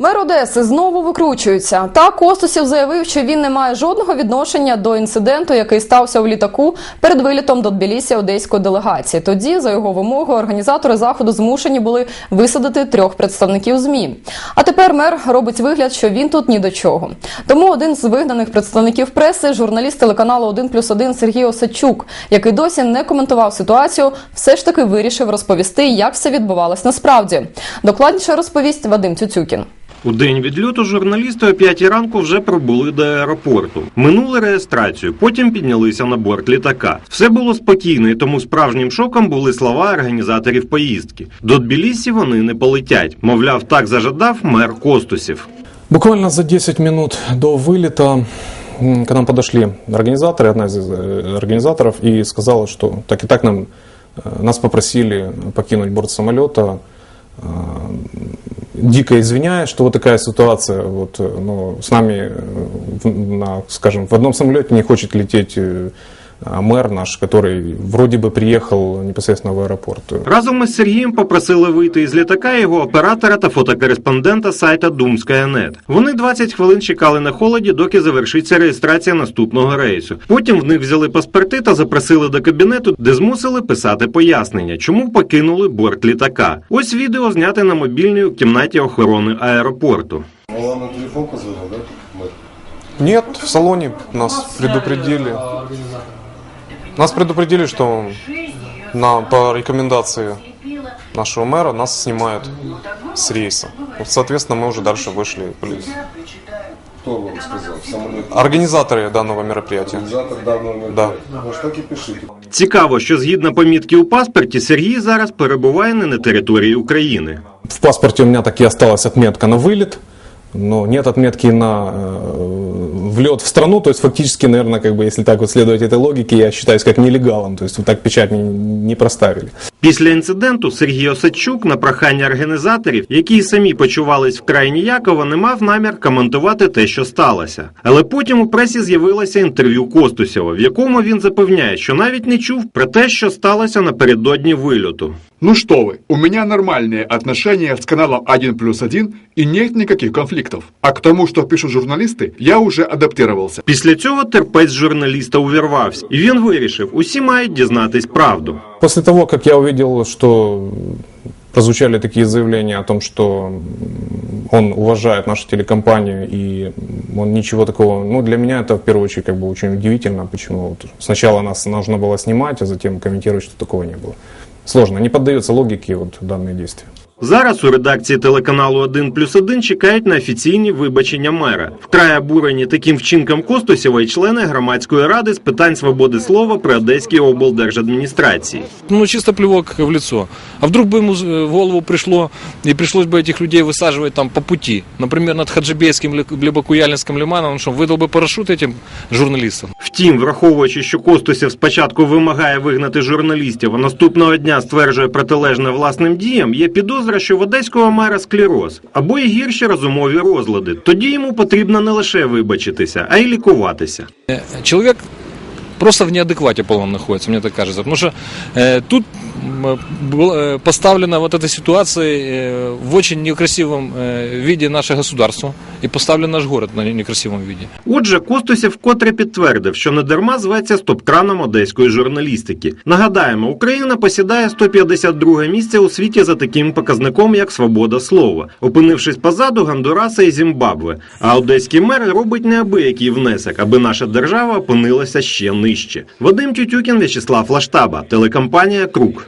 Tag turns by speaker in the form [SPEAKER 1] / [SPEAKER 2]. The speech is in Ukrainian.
[SPEAKER 1] Мер Одеси знову викручується. Так Костусів заявив, що він не має жодного відношення до інциденту, який стався у літаку перед вилітом до Тбілісі одеської делегації. Тоді, за його вимогою, організатори заходу змушені були висадити трьох представників змі. А тепер мер робить вигляд, що він тут ні до чого. Тому один з вигнаних представників преси, журналіст телеканалу «1 плюс 1» Сергій Осадчук, який досі не коментував ситуацію, все ж таки вирішив розповісти, як все відбувалось насправді. Докладніше розповість Вадим Цюцюкін.
[SPEAKER 2] У день відльоту журналісти о 5 ранку вже прибули до аеропорту. Минули реєстрацію, потім піднялися на борт літака. Все було спокійно, і тому справжнім шоком були слова організаторів поїздки. До Тбілісі вони не полетять. Мовляв, так зажадав мер Костусів.
[SPEAKER 3] Буквально за 10 минут до вылета м, к нам подошли организаторы, одна из э, организаторов, и сказала, что так и так нам, э, нас попросили покинуть борт самолета, э, дико извиняясь, что вот такая ситуация, вот, э, ну, с нами, э, в- на, скажем, в одном самолете не хочет лететь э, а мэр наш, который вроде бы приехал непосредственно в аэропорт.
[SPEAKER 2] Разом із Сергієм попросили вийти із літака його оператора та фотокореспондента сайта Думська.нет. Вони 20 хвилин чекали на холоді, доки завершиться реєстрація наступного рейсу. Потім в них взяли паспорти та запросили до кабінету, де змусили писати пояснення, чому покинули борт літака. Ось відео зняте на мобільний у кімнаті охорони аеропорту.
[SPEAKER 4] Он вам на телефон позвонил, да? Мэр?
[SPEAKER 3] Нет, в салоне нас предупредили. Нас предупредили, что на, по рекомендации нашего мэра нас снимают с рейса. Вот, соответственно, мы уже дальше вышли. в полис.
[SPEAKER 4] Кто вам сказал? В самолете?
[SPEAKER 3] Организаторы данного мероприятия.
[SPEAKER 4] Организатор данного мероприятия? Ну, что так и пишите.
[SPEAKER 2] Цікаво, що згідно помітки у паспорті, Сергій зараз перебуває не на території України.
[SPEAKER 3] В паспорте у меня так и осталась отметка на вылет, но нет отметки на э, влет в страну. То есть фактически, наверное, как бы, если так вот следовать этой логике, я считаюсь как нелегалом. То есть вот так печать мне не проставили.
[SPEAKER 2] Після інциденту Сергій Осадчук на прохання організаторів, які й самі почувались вкрай ніяково, не мав намір коментувати те, що сталося. Але потім у пресі з'явилося інтерв'ю Костусєва, в якому він запевняє, що навіть не чув про те, що сталося напередодні вильоту.
[SPEAKER 5] Ну что вы, у меня нормальные отношения с каналом 1 плюс 1 и нет никаких конфликтов. А к тому, что пишут журналисты, я уже адаптировался.
[SPEAKER 2] Після цього терпець журналіста увірвався, і він вирішив, усі мають дізнатись правду.
[SPEAKER 3] После того, как я увидел, что прозвучали такие заявления о том, что он уважает нашу телекомпанию и он ничего такого... Ну, для меня это в первую очередь как бы очень удивительно, почему вот сначала нас нужно было снимать, а затем комментировать, что такого не было. Сложно, не поддается логике вот данные действия.
[SPEAKER 2] Зараз у редакції телеканалу 1 плюс 1 чекають на офіційні вибачення мера. Вкрай обурені таким вчинком Костусєва і члени громадської ради з питань свободи слова при Одеській облдержадміністрації.
[SPEAKER 6] Ну, чисто плевок в лицо. А вдруг бы ему э, в голову пришло, и пришлось бы этих людей высаживать там по пути. Например, над Хаджибейским, Ле- либо Куяльнинским лиманом, он что, выдал бы парашют этим журналистам?
[SPEAKER 2] Втім, враховуючи, що Костусєв спочатку вимагає вигнати журналістів, а наступного дня стверджує протилежне власним діям, є підозра, що в одеського мера склероз або й гірші розумові розлади. Тоді йому потрібно не лише вибачитися, а й лікуватися.
[SPEAKER 6] Э, Человек просто в неадеквате полном находится, мне так кажется. Потому что э, тут м, э, была э, поставлена вот эта ситуация э, в очень некрасивом э, виде наше государство и поставлен наш город на некрасивом виде.
[SPEAKER 2] Отже, Костусів вкотре підтвердив, що не дарма зветься стоп-краном одеської журналістики. Нагадаємо, Україна посідає 152 місце у світі за таким показником, як свобода слова, опинившись позаду Гондураса і Зімбабве. А одеський мер робить неабиякий внесок, аби наша держава опинилася ще нижче. Вадим Тютюкін, В'ячеслав Лаштаба, телекомпанія Круг.